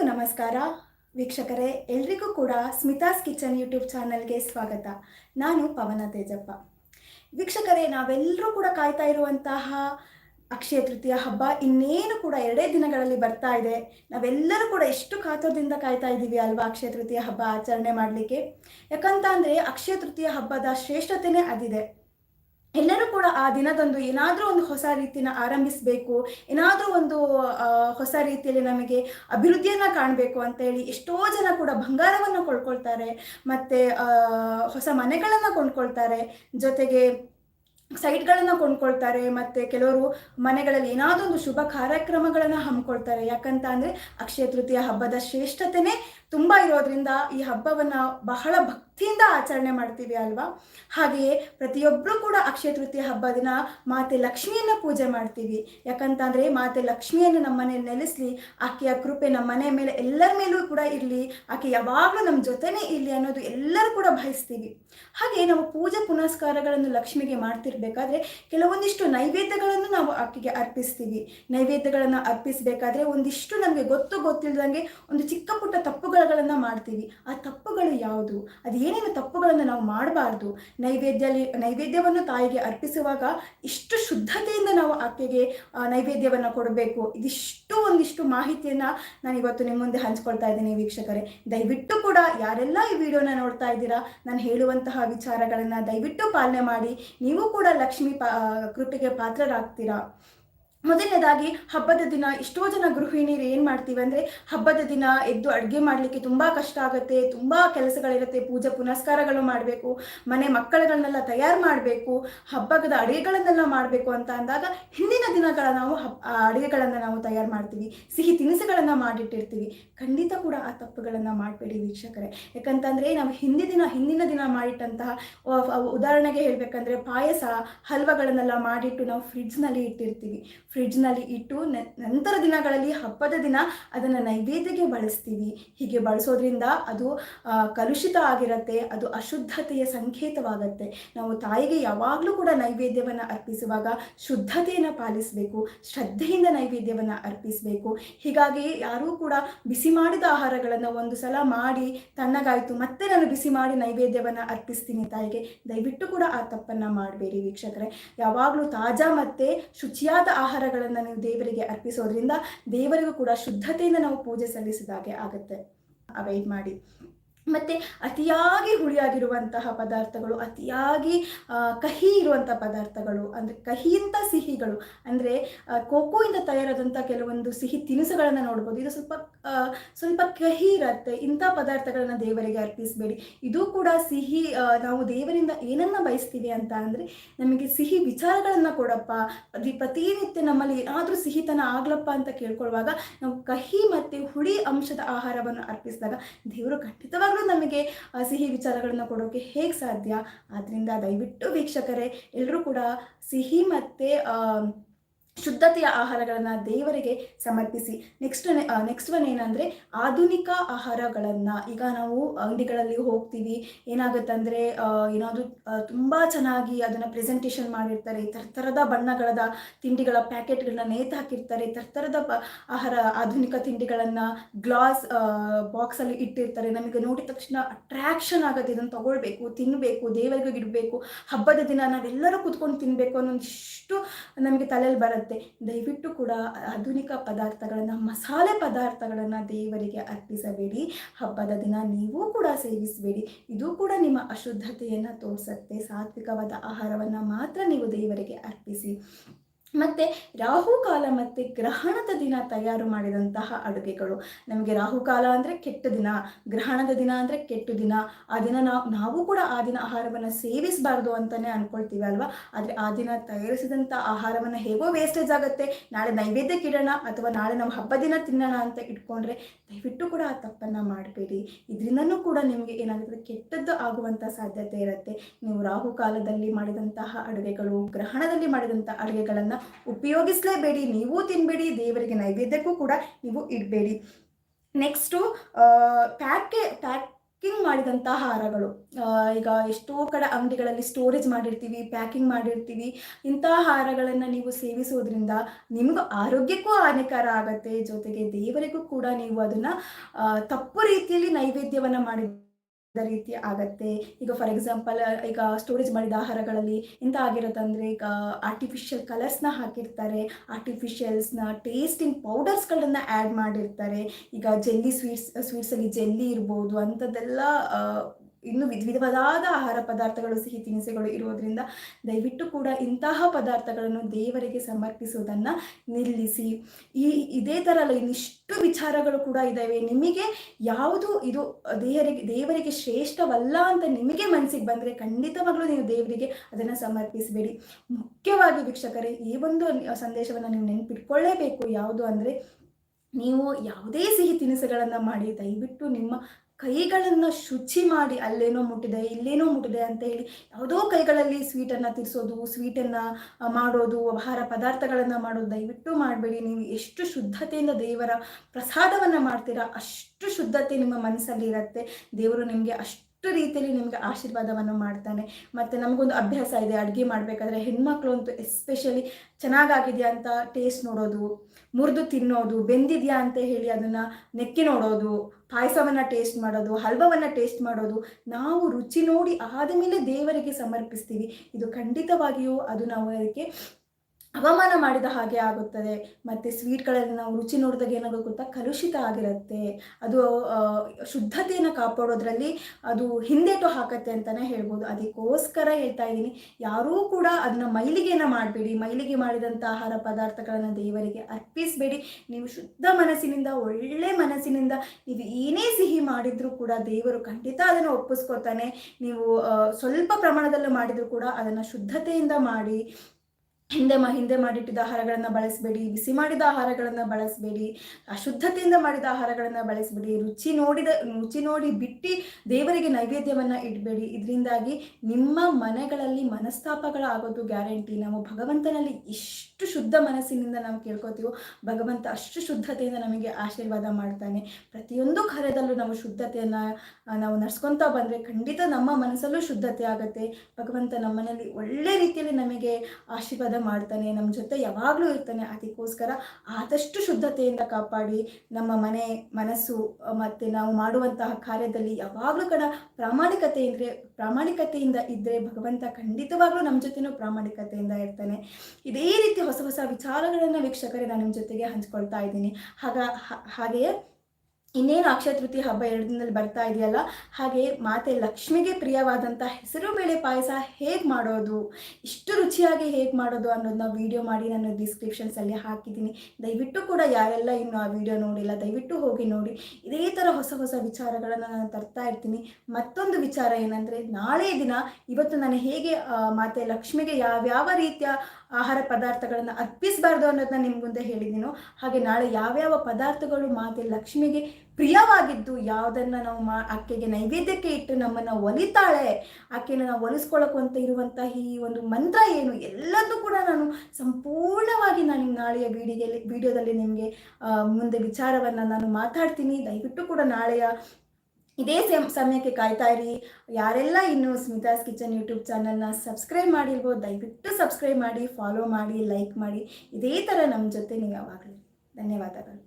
ಎಲ್ರಿಗೂ ನಮಸ್ಕಾರ. ವೀಕ್ಷಕರೇ, ಎಲ್ರಿಗೂ ಕೂಡ ಸ್ಮಿತಾಸ್ ಕಿಚನ್ ಯೂಟ್ಯೂಬ್ ಚಾನಲ್ಗೆ ಸ್ವಾಗತ. ನಾನು ಪವನ ತೇಜಪ್ಪ. ವೀಕ್ಷಕರೇ ನಾವೆಲ್ಲರೂ ಕೂಡ ಕಾಯ್ತಾ ಇರುವಂತಹ ಅಕ್ಷಯ ತೃತೀಯ ಹಬ್ಬ ಇನ್ನೇನು ಕೂಡ ಎರಡೇ ದಿನಗಳಲ್ಲಿ ಬರ್ತಾ ಇದೆ. ನಾವೆಲ್ಲರೂ ಕೂಡ ಎಷ್ಟು ಕಾತುರದಿಂದ ಕಾಯ್ತಾ ಇದ್ದೀವಿ ಅಲ್ವಾ ಅಕ್ಷಯ ತೃತೀಯ ಹಬ್ಬ ಆಚರಣೆ ಮಾಡಲಿಕ್ಕೆ? ಯಾಕಂತ ಅಂದರೆ ಅಕ್ಷಯ ತೃತೀಯ ಹಬ್ಬದ ಶ್ರೇಷ್ಠತೆನೇ ಅದಿದೆ. ಎಲ್ಲರೂ ಕೂಡ ಆ ದಿನದಂದು ಏನಾದರೂ ಒಂದು ಹೊಸ ರೀತಿನ ಆರಂಭಿಸಬೇಕು, ಏನಾದರೂ ಒಂದು ಹೊಸ ರೀತಿಯಲ್ಲಿ ನಮಗೆ ಅಭಿವೃದ್ಧಿಯನ್ನು ಕಾಣಬೇಕು ಅಂತೇಳಿ ಎಷ್ಟೋ ಜನ ಕೂಡ ಬಂಗಾರವನ್ನು ಕೊಂಡ್ಕೊಳ್ತಾರೆ, ಮತ್ತು ಹೊಸ ಮನೆಗಳನ್ನು ಕೊಂಡ್ಕೊಳ್ತಾರೆ, ಜೊತೆಗೆ ಸೈಟ್ಗಳನ್ನು ಕೊಂಡ್ಕೊಳ್ತಾರೆ ಮತ್ತು ಕೆಲವರು ಮನೆಗಳಲ್ಲಿ ಏನಾದರೂ ಒಂದು ಶುಭ ಕಾರ್ಯಕ್ರಮಗಳನ್ನು ಹಮ್ಮಿಕೊಳ್ತಾರೆ. ಯಾಕಂತ ಅಂದರೆ ಅಕ್ಷಯ ತೃತೀಯ ಹಬ್ಬದ ಶ್ರೇಷ್ಠತೆನೇ ತುಂಬ ಇರೋದ್ರಿಂದ ಈ ಹಬ್ಬವನ್ನು ಬಹಳ ಭಕ್ತಿಯಿಂದ ಆಚರಣೆ ಮಾಡ್ತೀವಿ ಅಲ್ವಾ? ಹಾಗೆಯೇ ಪ್ರತಿಯೊಬ್ಬರೂ ಕೂಡ ಅಕ್ಷಯ ತೃತೀಯ ಹಬ್ಬ ದಿನ ಮಾತೆ ಲಕ್ಷ್ಮಿಯನ್ನು ಪೂಜೆ ಮಾಡ್ತೀವಿ. ಯಾಕಂತ ಅಂದರೆ ಮಾತೆ ಲಕ್ಷ್ಮಿಯನ್ನು ನಮ್ಮ ಮನೆಯಲ್ಲಿ ನೆಲೆಸಲಿ ಆಕೆಯ ಕೃಪೆ ನಮ್ಮ ಮನೆ ಮೇಲೆ ಎಲ್ಲರ ಮೇಲೂ ಕೂಡ ಇರಲಿ, ಆಕೆ ಯಾವಾಗಲೂ ನಮ್ಮ ಜೊತೆನೇ ಇರಲಿ ಅನ್ನೋದು ಎಲ್ಲರೂ ಕೂಡ ಬಯಸ್ತೀವಿ. ಹಾಗೆ ನಾವು ಪೂಜೆ ಪುನಸ್ಕಾರಗಳನ್ನು ಲಕ್ಷ್ಮಿಗೆ ಮಾಡ್ತಿರ್ಬೇಕಾದ್ರೆ ಕೆಲವೊಂದಿಷ್ಟು ನೈವೇದ್ಯಗಳನ್ನು ನಾವು ಆಕೆಗೆ ಅರ್ಪಿಸ್ತೀವಿ. ನೈವೇದ್ಯಗಳನ್ನು ಅರ್ಪಿಸಬೇಕಾದ್ರೆ ಒಂದಿಷ್ಟು ನಮಗೆ ಗೊತ್ತು ಗೊತ್ತಿಲ್ಲದಂಗೆ ಒಂದು ಚಿಕ್ಕ ಪುಟ್ಟ ತಪ್ಪುಗಳನ್ನು ಮಾಡ್ತೀವಿ. ಆ ತಪ್ಪುಗಳು ಯಾವುದು? ಅದು ಏನೇನು ತಪ್ಪುಗಳನ್ನು ನಾವು ಮಾಡಬಾರ್ದು? ನೈವೇದ್ಯ ನೈವೇದ್ಯವನ್ನು ತಾಯಿಗೆ ಅರ್ಪಿಸುವಾಗ ಇಷ್ಟು ಶುದ್ಧತೆಯಿಂದ ನಾವು ಆಕೆಗೆ ನೈವೇದ್ಯವನ್ನು ಕೊಡಬೇಕು. ಇದಿಷ್ಟು ಒಂದಿಷ್ಟು ಮಾಹಿತಿಯನ್ನು ನಾನು ಇವತ್ತು ನಿಮ್ಮ ಮುಂದೆ ಹಂಚ್ಕೊಳ್ತಾ ಇದ್ದೀನಿ ವೀಕ್ಷಕರೇ. ದಯವಿಟ್ಟು ಕೂಡ ಯಾರೆಲ್ಲ ಈ ವಿಡಿಯೋನ ನೋಡ್ತಾ ಇದ್ದೀರಾ, ನಾನು ಹೇಳುವಂತಹ ವಿಚಾರಗಳನ್ನು ದಯವಿಟ್ಟು ಪಾಲನೆ ಮಾಡಿ. ನೀವು ಕೂಡ ಲಕ್ಷ್ಮಿ ಪಾ ಕೃಪೆಗೆ ಪಾತ್ರರಾಗ್ತೀರಾ? ಮೊದಲನೇದಾಗಿ ಹಬ್ಬದ ದಿನ ಎಷ್ಟೋ ಜನ ಗೃಹಿಣಿಯರು ಏನು ಮಾಡ್ತೀವಿ ಅಂದರೆ ಹಬ್ಬದ ದಿನ ಎದ್ದು ಅಡುಗೆ ಮಾಡಲಿಕ್ಕೆ ತುಂಬ ಕಷ್ಟ ಆಗುತ್ತೆ, ತುಂಬ ಕೆಲಸಗಳಿರುತ್ತೆ, ಪೂಜೆ ಪುನಸ್ಕಾರಗಳು ಮಾಡಬೇಕು, ಮನೆ ಮಕ್ಕಳುಗಳನ್ನೆಲ್ಲ ತಯಾರು ಮಾಡಬೇಕು, ಹಬ್ಬದ ಅಡುಗೆಗಳನ್ನೆಲ್ಲ ಮಾಡಬೇಕು ಅಂತ ಅಂದಾಗ ಹಿಂದಿನ ದಿನಗಳ ನಾವು ಹಬ್ ಅಡುಗೆಗಳನ್ನು ನಾವು ತಯಾರು ಮಾಡ್ತೀವಿ, ಸಿಹಿ ತಿನಿಸುಗಳನ್ನು ಮಾಡಿಟ್ಟಿರ್ತೀವಿ. ಖಂಡಿತ ಕೂಡ ಆ ತಪ್ಪುಗಳನ್ನು ಮಾಡಬೇಡಿ ವೀಕ್ಷಕರೇ. ಯಾಕಂತಂದರೆ ನಾವು ಹಿಂದಿನ ದಿನ ಹಿಂದಿನ ದಿನ ಮಾಡಿಟ್ಟಂತಹ ಉದಾಹರಣೆಗೆ ಹೇಳಬೇಕಂದ್ರೆ ಪಾಯಸ, ಹಲ್ವಗಳನ್ನೆಲ್ಲ ಮಾಡಿಟ್ಟು ನಾವು ಫ್ರಿಡ್ಜ್ನಲ್ಲಿ ಇಟ್ಟಿರ್ತೀವಿ. ಫ್ರಿಡ್ಜ್ನಲ್ಲಿ ಇಟ್ಟು ನಂತರ ದಿನಗಳಲ್ಲಿ ಹಬ್ಬದ ದಿನ ಅದನ್ನು ನೈವೇದ್ಯಕ್ಕೆ ಬಳಸ್ತೀವಿ. ಹೀಗೆ ಬಳಸೋದ್ರಿಂದ ಅದು ಕಲುಷಿತ ಆಗಿರುತ್ತೆ, ಅದು ಅಶುದ್ಧತೆಯ ಸಂಕೇತವಾಗುತ್ತೆ. ನಾವು ತಾಯಿಗೆ ಯಾವಾಗಲೂ ಕೂಡ ನೈವೇದ್ಯವನ್ನು ಅರ್ಪಿಸುವಾಗ ಶುದ್ಧತೆಯನ್ನು ಪಾಲಿಸಬೇಕು, ಶ್ರದ್ಧೆಯಿಂದ ನೈವೇದ್ಯವನ್ನು ಅರ್ಪಿಸಬೇಕು. ಹೀಗಾಗಿ ಯಾರೂ ಕೂಡ ಬಿಸಿ ಮಾಡಿದ ಆಹಾರಗಳನ್ನು ಒಂದು ಸಲ ಮಾಡಿ, ತಣ್ಣಗಾಯಿತು ಮತ್ತೆ ನಾನು ಬಿಸಿ ಮಾಡಿ ನೈವೇದ್ಯವನ್ನು ಅರ್ಪಿಸ್ತೀನಿ ತಾಯಿಗೆ. ದಯವಿಟ್ಟು ಕೂಡ ಆ ತಪ್ಪನ್ನು ಮಾಡಬೇಡಿ ವೀಕ್ಷಕರೇ. ಯಾವಾಗಲೂ ತಾಜಾ ಮತ್ತು ಶುಚಿಯಾದ ಆಹಾರಗಳನ್ನು ನೀವು ದೇವರಿಗೆ ಅರ್ಪಿಸೋದ್ರಿಂದ ದೇವರಿಗೂ ಕೂಡ ಶುದ್ಧತೆಯಿಂದ ನಾವು ಪೂಜೆ ಸಲ್ಲಿಸಿದಾಗೆ ಆಗುತ್ತೆ. ಅವೈಡ್ ಮಾಡಿ. ಮತ್ತು ಅತಿಯಾಗಿ ಹುಳಿಯಾಗಿರುವಂತಹ ಪದಾರ್ಥಗಳು, ಅತಿಯಾಗಿ ಕಹಿ ಇರುವಂಥ ಪದಾರ್ಥಗಳು, ಅಂದರೆ ಕಹಿಯಿಂದ ಸಿಹಿಗಳು, ಅಂದರೆ ಕೋಕೋಯಿಂದ ತಯಾರಾದಂಥ ಕೆಲವೊಂದು ಸಿಹಿ ತಿನಿಸುಗಳನ್ನು ನೋಡ್ಬೋದು. ಇದು ಸ್ವಲ್ಪ ಸ್ವಲ್ಪ ಕಹಿ ಇರುತ್ತೆ. ಇಂಥ ಪದಾರ್ಥಗಳನ್ನು ದೇವರಿಗೆ ಅರ್ಪಿಸಬೇಡಿ. ಇದು ಕೂಡ ಸಿಹಿ ನಾವು ದೇವರಿಂದ ಏನನ್ನ ಬಯಸ್ತೀವಿ ಅಂತ ಅಂದರೆ, ನಮಗೆ ಸಿಹಿ ವಿಚಾರಗಳನ್ನು ಕೊಡಪ್ಪ. ಅದು ಪ್ರತಿನಿತ್ಯ ನಮ್ಮಲ್ಲಿ ಏನಾದರೂ ಸಿಹಿತನ ಆಗ್ಲಪ್ಪ ಅಂತ ಕೇಳ್ಕೊಳ್ಳುವಾಗ ನಾವು ಕಹಿ ಮತ್ತು ಹುಳಿ ಅಂಶದ ಆಹಾರವನ್ನು ಅರ್ಪಿಸಿದಾಗ ದೇವರು ಖಂಡಿತವಾಗ್ಲೂ ನಮಗೆ ಸಿಹಿ ವಿಚಾರಗಳನ್ನು ಕೊಡೋಕೆ ಹೇಗೆ ಸಾಧ್ಯ? ಆದ್ದರಿಂದ ದಯವಿಟ್ಟು ವೀಕ್ಷಕರೇ ಎಲ್ಲರೂ ಕೂಡ ಸಿಹಿ ಮತ್ತು ಶುದ್ಧತೆಯ ಆಹಾರಗಳನ್ನು ದೇವರಿಗೆ ಸಮರ್ಪಿಸಿ. ನೆಕ್ಸ್ಟ್ ನೆಕ್ಸ್ಟ್ ಒನ್ ಏನಂದರೆ ಆಧುನಿಕ ಆಹಾರಗಳನ್ನು. ಈಗ ನಾವು ಅಂಗಡಿಗಳಲ್ಲಿ ಹೋಗ್ತೀವಿ. ಏನಾಗುತ್ತಂದರೆ ಏನಾದರೂ ತುಂಬ ಚೆನ್ನಾಗಿ ಅದನ್ನು ಪ್ರೆಸೆಂಟೇಷನ್ ಮಾಡಿರ್ತಾರೆ. ಥರದ ಬಣ್ಣಗಳದ ತಿಂಡಿಗಳ ಪ್ಯಾಕೆಟ್ಗಳನ್ನ ನೇತು ಹಾಕಿರ್ತಾರೆ. ಥರದ ಆಹಾರ, ಆಧುನಿಕ ತಿಂಡಿಗಳನ್ನು ಗ್ಲಾಸ್ ಬಾಕ್ಸಲ್ಲಿ ಇಟ್ಟಿರ್ತಾರೆ. ನಮಗೆ ನೋಡಿದ ತಕ್ಷಣ ಅಟ್ರಾಕ್ಷನ್ ಆಗುತ್ತೆ. ಇದನ್ನು ತಗೊಳ್ಬೇಕು ತಿನ್ನಬೇಕು ದೇವರಿಗೆ ಇಡಬೇಕು. ಹಬ್ಬದ ದಿನ ನಾವೆಲ್ಲರೂ ಕೂತ್ಕೊಂಡು ತಿನ್ನಬೇಕು ಅನ್ನೋದಿಷ್ಟು ನಮಗೆ ತಲೆಯಲ್ಲಿ ಬರುತ್ತೆ. ದಯವಿಟ್ಟು ಕೂಡ ಆಧುನಿಕ ಪದಾರ್ಥಗಳನ್ನು, ಮಸಾಲೆ ಪದಾರ್ಥಗಳನ್ನು ದೇವರಿಗೆ ಅರ್ಪಿಸಬೇಡಿ. ಹಬ್ಬದ ದಿನ ನೀವು ಕೂಡ ಸೇವಿಸಬೇಡಿ. ಇದು ಕೂಡ ನಿಮ್ಮ ಅಶುದ್ಧತೆಯನ್ನು ತೋರಿಸುತ್ತೆ. ಸಾತ್ವಿಕವಾದ ಆಹಾರವನ್ನು ಮಾತ್ರ ನೀವು ದೇವರಿಗೆ ಅರ್ಪಿಸಿ. ಮತ್ತು ರಾಹುಕಾಲ ಮತ್ತು ಗ್ರಹಣದ ದಿನ ತಯಾರು ಮಾಡಿದಂತಹ ಅಡುಗೆಗಳು. ನಮಗೆ ರಾಹುಕಾಲ ಅಂದರೆ ಕೆಟ್ಟ ದಿನ, ಗ್ರಹಣದ ದಿನ ಅಂದರೆ ಕೆಟ್ಟ ದಿನ. ಆ ದಿನ ನಾವು ನಾವು ಕೂಡ ಆ ದಿನ ಆಹಾರವನ್ನು ಸೇವಿಸಬಾರ್ದು ಅಂತಲೇ ಅಂದ್ಕೊಳ್ತೀವಿ ಅಲ್ವಾ? ಆದರೆ ಆ ದಿನ ತಯಾರಿಸಿದಂಥ ಆಹಾರವನ್ನು ಹೇಗೋ ವೇಸ್ಟೇಜ್ ಆಗುತ್ತೆ. ನಾಳೆ ನೈವೇದ್ಯಕ್ಕೆ ಇಡೋಣ ಅಥವಾ ನಾಳೆ ನಾವು ಹಬ್ಬ ದಿನ ತಿನ್ನೋಣ ಅಂತ ಇಟ್ಕೊಂಡ್ರೆ ದಯವಿಟ್ಟು ಕೂಡ ಆ ತಪ್ಪನ್ನು ಮಾಡಬೇಡಿ. ಇದರಿಂದನೂ ಕೂಡ ನಿಮಗೆ ಏನಾಗುತ್ತೆ? ಕೆಟ್ಟದ್ದು ಆಗುವಂಥ ಸಾಧ್ಯತೆ ಇರುತ್ತೆ. ನೀವು ರಾಹುಕಾಲದಲ್ಲಿ ಮಾಡಿದಂತಹ ಅಡುಗೆಗಳು, ಗ್ರಹಣದಲ್ಲಿ ಮಾಡಿದಂಥ ಅಡುಗೆಗಳನ್ನು ಉಪಯೋಗಿಸಲೇಬೇಡಿ, ನೀವು ತಿನ್ಬೇಡಿ, ದೇವರಿಗೆ ನೈವೇದ್ಯಕ್ಕೂ ಕೂಡ ನೀವು ಇಡಬೇಡಿ. ನೆಕ್ಸ್ಟು ಪ್ಯಾಕೆ ಪ್ಯಾಕ್, ಪ್ಯಾಕಿಂಗ್ ಮಾಡಿದಂಥ ಹಾರಗಳು. ಈಗ ಎಷ್ಟೋ ಕಡೆ ಅಂಗಡಿಗಳಲ್ಲಿ ಸ್ಟೋರೇಜ್ ಮಾಡಿರ್ತೀವಿ ಪ್ಯಾಕಿಂಗ್ ಮಾಡಿರ್ತೀವಿ. ಇಂತಹ ಹಾರಗಳನ್ನು ನೀವು ಸೇವಿಸೋದ್ರಿಂದ ನಿಮ್ಗೆ ಆರೋಗ್ಯಕ್ಕೂ ಹಾನಿಕಾರ ಆಗುತ್ತೆ. ಜೊತೆಗೆ ದೇವರಿಗೂ ಕೂಡ ನೀವು ಅದನ್ನು ತಪ್ಪು ರೀತಿಯಲ್ಲಿ ನೈವೇದ್ಯವನ್ನು ಮಾಡಿ ರೀತಿ ಆಗತ್ತೆ. ಈಗ ಫಾರ್ ಎಕ್ಸಾಂಪಲ್ ಈಗ ಸ್ಟೋರೇಜ್ ಮಾಡಿದ ಆಹಾರಗಳಲ್ಲಿ ಎಂತ ಆಗಿರೋದಂದ್ರೆ ಈಗ ಆರ್ಟಿಫಿಷಿಯಲ್ ಕಲರ್ಸ್ನ ಹಾಕಿರ್ತಾರೆ. ಆರ್ಟಿಫಿಷಿಯಲ್ಸ್ನ ಟೇಸ್ಟಿಂಗ್ ಪೌಡರ್ಸ್ಗಳನ್ನ ಆ್ಯಡ್ ಮಾಡಿರ್ತಾರೆ. ಈಗ ಜೆಲ್ಲಿ ಸ್ವೀಟ್ಸ್ ಸ್ವೀಟ್ಸಲ್ಲಿ ಜೆಲ್ಲಿ ಇರ್ಬೋದು, ಅಂಥದ್ದೆಲ್ಲ ಇನ್ನು ವಿಧ ವಿಧವಾದ ಆಹಾರ ಪದಾರ್ಥಗಳು, ಸಿಹಿ ತಿನಿಸುಗಳು ಇರೋದ್ರಿಂದ ದಯವಿಟ್ಟು ಕೂಡ ಇಂತಹ ಪದಾರ್ಥಗಳನ್ನು ದೇವರಿಗೆ ಸಮರ್ಪಿಸುವುದನ್ನು ನಿಲ್ಲಿಸಿ. ಈ ಇದೇ ಥರ ಅಲ್ಲ ಇನ್ನಿಷ್ಟು ವಿಚಾರಗಳು ಕೂಡ ಇದ್ದಾವೆ ನಿಮಗೆ ಯಾವುದು ಇದು ದೇವರಿಗೆ ದೇವರಿಗೆ ಶ್ರೇಷ್ಠವಲ್ಲ ಅಂತ ನಿಮಗೆ ಮನಸ್ಸಿಗೆ ಬಂದರೆ ಖಂಡಿತವಾಗ್ಲೂ ನೀವು ದೇವರಿಗೆ ಅದನ್ನು ಸಮರ್ಪಿಸಬೇಡಿ. ಮುಖ್ಯವಾಗಿ ವೀಕ್ಷಕರೇ, ಈ ಒಂದು ಸಂದೇಶವನ್ನು ನೀವು ನೆನಪಿಟ್ಕೊಳ್ಳೇಬೇಕು. ಯಾವುದು ಅಂದರೆ ನೀವು ಯಾವುದೇ ಸಿಹಿ ತಿನಿಸುಗಳನ್ನು ಮಾಡಿ, ದಯವಿಟ್ಟು ನಿಮ್ಮ ಕೈಗಳನ್ನು ಶುಚಿ ಮಾಡಿ ಅಲ್ಲೇನೋ ಮುಟ್ಟಿದೆ, ಇಲ್ಲೇನೋ ಮುಟ್ಟಿದೆ ಅಂತ ಹೇಳಿ ಯಾವುದೋ ಕೈಗಳಲ್ಲಿ ಸ್ವೀಟನ್ನು ತಿರ್ಸೋದು ಸ್ವೀಟನ್ನು ಮಾಡೋದು, ಆಹಾರ ಪದಾರ್ಥಗಳನ್ನು ಮಾಡೋದು ದಯವಿಟ್ಟು ಮಾಡಬೇಡಿ. ನೀವು ಎಷ್ಟು ಶುದ್ಧತೆಯಿಂದ ದೇವರ ಪ್ರಸಾದವನ್ನು ಮಾಡ್ತೀರಾ ಅಷ್ಟು ಶುದ್ಧತೆ ನಿಮ್ಮ ಮನಸ್ಸಲ್ಲಿ ಇರುತ್ತೆ. ದೇವರು ನಿಮಗೆ ಅಷ್ಟು ಅಷ್ಟು ರೀತಿಯಲ್ಲಿ ನಿಮಗೆ ಆಶೀರ್ವಾದವನ್ನು ಮಾಡ್ತಾನೆ. ಮತ್ತು ನಮಗೊಂದು ಅಭ್ಯಾಸ ಇದೆ, ಅಡುಗೆ ಮಾಡಬೇಕಾದ್ರೆ ಹೆಣ್ಮಕ್ಳು ಅಂತೂ ಎಸ್ಪೆಷಲಿ ಚೆನ್ನಾಗಾಗಿದೆಯಾ ಅಂತ ಟೇಸ್ಟ್ ನೋಡೋದು, ಮುರಿದು ತಿನ್ನೋದು, ಬೆಂದಿದೆಯಾ ಅಂತ ಹೇಳಿ ಅದನ್ನು ನೆಕ್ಕಿ ನೋಡೋದು, ಪಾಯಸವನ್ನು ಟೇಸ್ಟ್ ಮಾಡೋದು, ಹಲ್ವವನ್ನು ಟೇಸ್ಟ್ ಮಾಡೋದು, ನಾವು ರುಚಿ ನೋಡಿ ಆದ ಮೇಲೆ ದೇವರಿಗೆ ಸಮರ್ಪಿಸ್ತೀವಿ. ಇದು ಖಂಡಿತವಾಗಿಯೂ ಅದು ನಾವು ಅದಕ್ಕೆ ಅವಮಾನ ಮಾಡಿದ ಹಾಗೆ ಆಗುತ್ತದೆ. ಮತ್ತು ಸ್ವೀಟ್ಗಳಲ್ಲಿ ನಾವು ರುಚಿ ನೋಡಿದಾಗ ಏನಾಗುತ್ತೆ ಗೊತ್ತಾ? ಕಲುಷಿತ ಆಗಿರುತ್ತೆ. ಅದು ಶುದ್ಧತೆಯನ್ನು ಕಾಪಾಡೋದ್ರಲ್ಲಿ ಅದು ಹಿಂದೇಟು ಹಾಕತ್ತೆ ಅಂತಲೇ ಹೇಳ್ಬೋದು. ಅದಕ್ಕೋಸ್ಕರ ಹೇಳ್ತಾ ಇದ್ದೀನಿ. ಯಾರೂ ಕೂಡ ಅದನ್ನ ಮೈಲಿಗೆನ ಮಾಡಬೇಡಿ. ಮೈಲಿಗೆ ಮಾಡಿದಂಥ ಆಹಾರ ಪದಾರ್ಥಗಳನ್ನು ದೇವರಿಗೆ ಅರ್ಪಿಸಬೇಡಿ. ನೀವು ಶುದ್ಧ ಮನಸ್ಸಿನಿಂದ, ಒಳ್ಳೆ ಮನಸ್ಸಿನಿಂದ ನೀವು ಏನೇ ಸಿಹಿ ಮಾಡಿದರೂ ಕೂಡ ದೇವರು ಖಂಡಿತ ಅದನ್ನು ಒಪ್ಪಿಸ್ಕೊತಾನೆ. ನೀವು ಸ್ವಲ್ಪ ಪ್ರಮಾಣದಲ್ಲೂ ಮಾಡಿದರೂ ಕೂಡ ಅದನ್ನು ಶುದ್ಧತೆಯಿಂದ ಮಾಡಿ ಹಿಂದೆ ಹಿಂದೆ ಮಾಡಿಟ್ಟಿದ್ದ ಆಹಾರಗಳನ್ನು ಬಳಸಬೇಡಿ, ಬಿಸಿ ಮಾಡಿದ ಆಹಾರಗಳನ್ನು ಬಳಸಬೇಡಿ, ಅಶುದ್ಧತೆಯಿಂದ ಮಾಡಿದ ಆಹಾರಗಳನ್ನು ಬಳಸಬೇಡಿ, ರುಚಿ ನೋಡಿದ, ರುಚಿ ನೋಡಿ ಬಿಟ್ಟು ದೇವರಿಗೆ ನೈವೇದ್ಯವನ್ನು ಇಡಬೇಡಿ. ಇದರಿಂದಾಗಿ ನಿಮ್ಮ ಮನೆಗಳಲ್ಲಿ ಮನಸ್ತಾಪಗಳಾಗೋದು ಗ್ಯಾರಂಟಿ. ನಾವು ಭಗವಂತನಲ್ಲಿ ಇಷ್ಟು ಶುದ್ಧ ಮನಸ್ಸಿನಿಂದ ನಾವು ಕೇಳ್ಕೊತೀವೋ ಭಗವಂತ ಅಷ್ಟು ಶುದ್ಧತೆಯಿಂದ ನಮಗೆ ಆಶೀರ್ವಾದ ಮಾಡ್ತಾನೆ. ಪ್ರತಿಯೊಂದು ಕಾರ್ಯದಲ್ಲೂ ನಾವು ಶುದ್ಧತೆಯನ್ನು ನಾವು ನಡ್ಸ್ಕೊತಾ ಬಂದರೆ ಖಂಡಿತ ನಮ್ಮ ಮನಸ್ಸಲ್ಲೂ ಶುದ್ಧತೆ ಆಗುತ್ತೆ. ಭಗವಂತ ನಮ್ಮ ಮನೆಯಲ್ಲಿ ಒಳ್ಳೆ ರೀತಿಯಲ್ಲಿ ನಮಗೆ ಆಶೀರ್ವಾದ ಮಾಡ್ತಾನೆ, ನಮ್ಮ ಜೊತೆ ಯಾವಾಗಲೂ ಇರ್ತಾನೆ. ಅದಕ್ಕೋಸ್ಕರ ಆದಷ್ಟು ಶುದ್ಧತೆಯಿಂದ ಕಾಪಾಡಿ, ನಮ್ಮ ಮನೆ, ಮನಸ್ಸು, ಮತ್ತು ನಾವು ಮಾಡುವಂತಹ ಕಾರ್ಯದಲ್ಲಿ ಯಾವಾಗಲೂ ಕೂಡ ಪ್ರಾಮಾಣಿಕತೆ ಇದ್ರೆ, ಪ್ರಾಮಾಣಿಕತೆಯಿಂದ ಇದ್ದರೆ ಭಗವಂತ ಖಂಡಿತವಾಗ್ಲೂ ನಮ್ಮ ಜೊತೆನೂ ಪ್ರಾಮಾಣಿಕತೆಯಿಂದ ಇರ್ತಾನೆ. ಇದೇ ರೀತಿ ಹೊಸ ಹೊಸ ವಿಚಾರಗಳನ್ನು ವೀಕ್ಷಕರೇ ನಾನು ನಿಮ್ಮ ಜೊತೆಗೆ ಹಂಚ್ಕೊಳ್ತಾ ಇದ್ದೀನಿ. ಹಾಗ ಹಾಗೆಯೇ ಇನ್ನೇನು ಅಕ್ಷಯ ತೃತೀಯ ಹಬ್ಬ ಎರಡು ದಿನದಲ್ಲಿ ಬರ್ತಾ ಇದೆಯಲ್ಲ ಹಾಗೆ ಮಾತೆ ಲಕ್ಷ್ಮಿಗೆ ಪ್ರಿಯವಾದಂಥ ಹೆಸರು ಬೇಳೆ ಪಾಯಸ ಹೇಗೆ ಮಾಡೋದು, ಇಷ್ಟು ರುಚಿಯಾಗಿ ಹೇಗೆ ಮಾಡೋದು ಅನ್ನೋದನ್ನ ವಿಡಿಯೋ ಮಾಡಿ ನಾನು ಡಿಸ್ಕ್ರಿಪ್ಷನ್ಸಲ್ಲಿ ಹಾಕಿದ್ದೀನಿ. ದಯವಿಟ್ಟು ಕೂಡ ಯಾರೆಲ್ಲ ಇನ್ನು ಆ ವಿಡಿಯೋ ನೋಡಿಲ್ಲ, ದಯವಿಟ್ಟು ಹೋಗಿ ನೋಡಿ. ಇದೇ ಥರ ಹೊಸ ಹೊಸ ವಿಚಾರಗಳನ್ನು ನಾನು ತರ್ತಾ ಇರ್ತೀನಿ. ಮತ್ತೊಂದು ವಿಚಾರ ಏನಂದರೆ, ನಾಳೆ ದಿನ ಇವತ್ತು ನಾನು ಹೇಗೆ ಮಾತೆ ಲಕ್ಷ್ಮಿಗೆ ಯಾವ್ಯಾವ ರೀತಿಯ ಆಹಾರ ಪದಾರ್ಥಗಳನ್ನು ಅರ್ಪಿಸಬಾರ್ದು ಅನ್ನೋದನ್ನ ನಿಮ್ಮ ಮುಂದೆ ಹಾಗೆ ನಾಳೆ ಯಾವ್ಯಾವ ಪದಾರ್ಥಗಳು ಮಾತೆ ಲಕ್ಷ್ಮಿಗೆ ಪ್ರಿಯವಾಗಿದ್ದು ಯಾವುದನ್ನು ನಾವು ಮಾ ಆಕೆಗೆ ನೈವೇದ್ಯಕ್ಕೆ ಇಟ್ಟು ನಮ್ಮನ್ನು ಒಲಿತಾಳೆ ಆಕೆನ ನಾವು ಒಲಿಸ್ಕೊಳ್ಳೋಕ್ಕಂತ ಇರುವಂತಹ ಈ ಒಂದು ಮಂತ್ರ ಏನು ಎಲ್ಲದೂ ಕೂಡ ನಾನು ಸಂಪೂರ್ಣವಾಗಿ ನಾನು ನಾಳೆಯ ವಿಡಿಯೋದಲ್ಲಿ ವಿಡಿಯೋದಲ್ಲಿ ನಿಮಗೆ ಮುಂದೆ ವಿಚಾರವನ್ನು ನಾನು ಮಾತಾಡ್ತೀನಿ. ದಯವಿಟ್ಟು ಕೂಡ ನಾಳೆಯ ಇದೇ ಸಮಯಕ್ಕೆ ಕಾಯ್ತಾ ಇರಿ. ಯಾರೆಲ್ಲ ಇನ್ನು ಸ್ಮಿತಾಸ್ ಕಿಚನ್ ಯೂಟ್ಯೂಬ್ ಚಾನಲ್ನ ಸಬ್ಸ್ಕ್ರೈಬ್ ಮಾಡಿರ್ಬೋದು ದಯವಿಟ್ಟು ಸಬ್ಸ್ಕ್ರೈಬ್ ಮಾಡಿ, ಫಾಲೋ ಮಾಡಿ, ಲೈಕ್ ಮಾಡಿ. ಇದೇ ಥರ ನಮ್ಮ ಜೊತೆ ನೀವು ಯಾವಾಗಲೂ ಧನ್ಯವಾದಗಳು.